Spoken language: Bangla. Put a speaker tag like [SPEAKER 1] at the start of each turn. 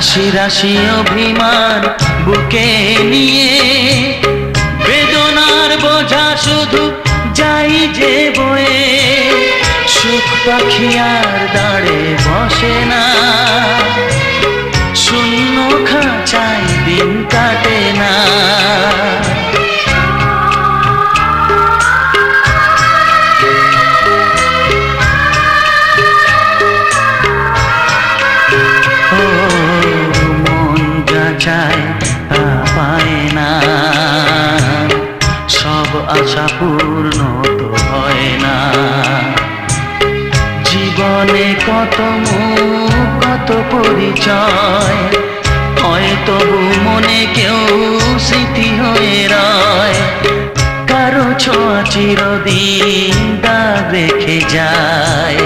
[SPEAKER 1] রাশি রাশি অভিমান বুকে নিয়ে বেদনার বোঝা শুধু যাই যে বয়ে। সুখ পাখি আর দাঁড়ে বসে না। শূন্য খাঁচাই দিন কাটে না। মন যা চায় তা পায় না। সব আশা পূর্ণ তো হয় না। জীবনে কত মুখ, কত পরিচয়, হয় তবু মনে কেউ স্মৃতি হয়ে রয়। কারও ছোঁয়া চিরদিন দাগ রেখে যায়।